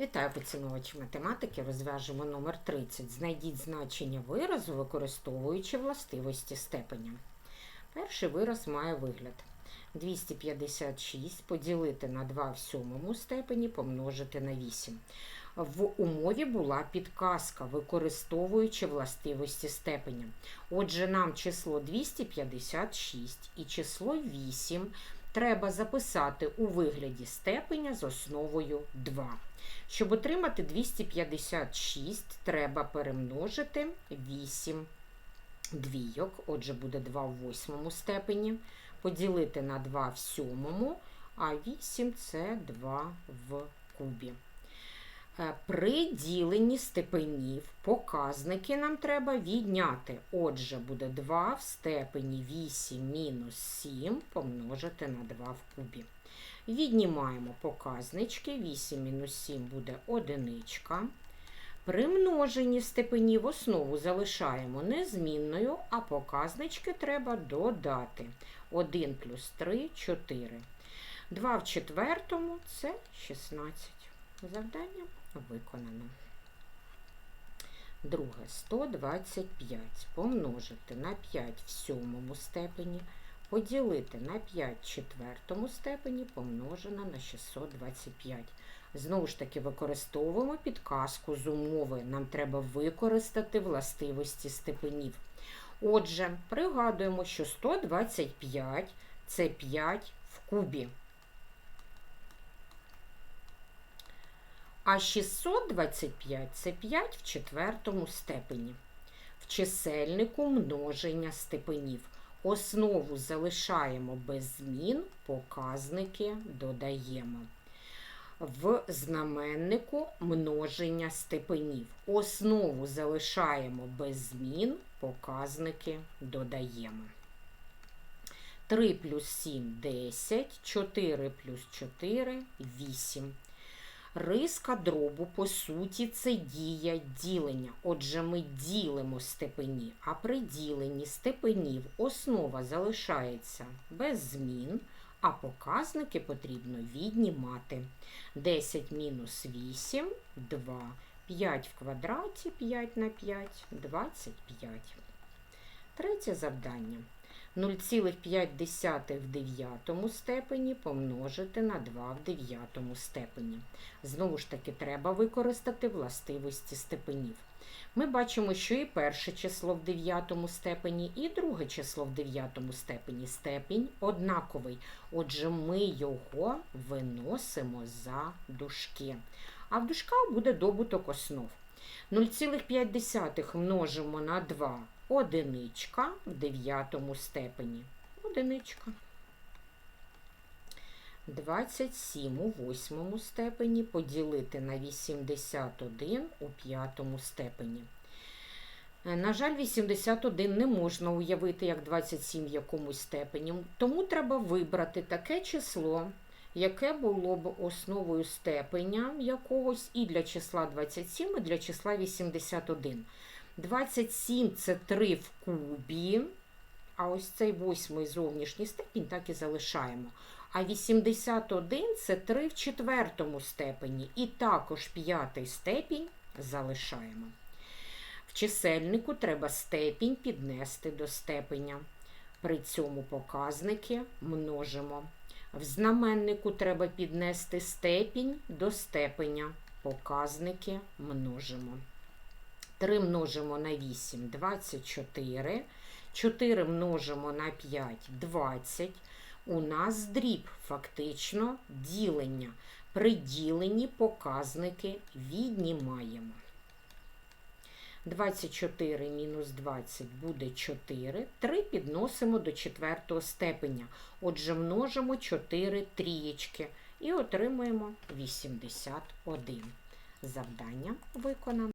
Вітаю поціновувачі математики. Розв'яжемо номер 30. Знайдіть значення виразу, використовуючи властивості степеня. Перший вираз має вигляд. 256 поділити на 2 в сьомому степені помножити на 8. В умові була підказка, використовуючи властивості степеня. Отже, нам число 256 і число 8 треба записати у вигляді степеня з основою 2. Щоб отримати 256, треба перемножити 8 двійок. Отже, буде 2 в восьмому степені. Поділити на 2 в сьомому, а 8 це 2 в кубі. Е, При діленні степенів показники нам треба відняти. Отже, буде 2 в степені 8 мінус 7 помножити на 2 в кубі. Віднімаємо показнички. 8 мінус 7 буде одиничка. При множенні степенів основу залишаємо незмінною, а показнички треба додати. 1 плюс 3 – 4. 2 в четвертому – це 16. Завдання виконано. Друге, 125 помножити на 5 в сьомому степені, поділити на 5 в четвертому степені, помножено на 625. Знову ж таки, використовуємо підказку з умови. Нам треба використати властивості степенів. Отже, пригадуємо, що 125 це 5 в кубі. А 625 це 5 в четвертому степені. В чисельнику множення степенів. Основу залишаємо без змін, показники додаємо. В знаменнику множення степенів. Основу залишаємо без змін, показники додаємо. 3 плюс 7 – 10, 4 плюс 4 – 8. Риска дробу, по суті, це дія ділення. Отже, ми ділимо степені, а при діленні степенів основа залишається без змін, а показники потрібно віднімати. 10 мінус 8 – 2. 5 в квадраті 5 на 5 – 25. Третє завдання. 0,5 в дев'ятому степені помножити на 2 в дев'ятому степені. Знову ж таки, треба використати властивості степенів. Ми бачимо, що і перше число в дев'ятому степені, і друге число в дев'ятому степені. Степінь однаковий. Отже, ми його виносимо за дужки. А в дужках буде добуток основ. 0,5 множимо на 2 одиничка в дев'ятому степені. Одиничка. 27 у восьмому степені поділити на 81 у п'ятому степені. Е, На жаль, 81 не можна уявити як 27 в якомусь степені, тому треба вибрати таке число, яке було б основою степеня якогось і для числа 27, і для числа 81. 27 це 3 в кубі, а ось цей восьмий зовнішній степінь так і залишаємо. А 81 це 3 в четвертому степені, і також п'ятий степінь залишаємо. В чисельнику треба степінь піднести до степеня. При цьому показники множимо. В знаменнику треба піднести степінь до степеня. Показники множимо. 3 множимо на 8 24. 4 множимо на 5 20. У нас дріб фактично ділення. При діленні показники віднімаємо. 24 мінус 20 буде 4. 3 підносимо до четвертого степеня. Отже, множимо 4 трієчки і отримуємо 81. Завдання виконано.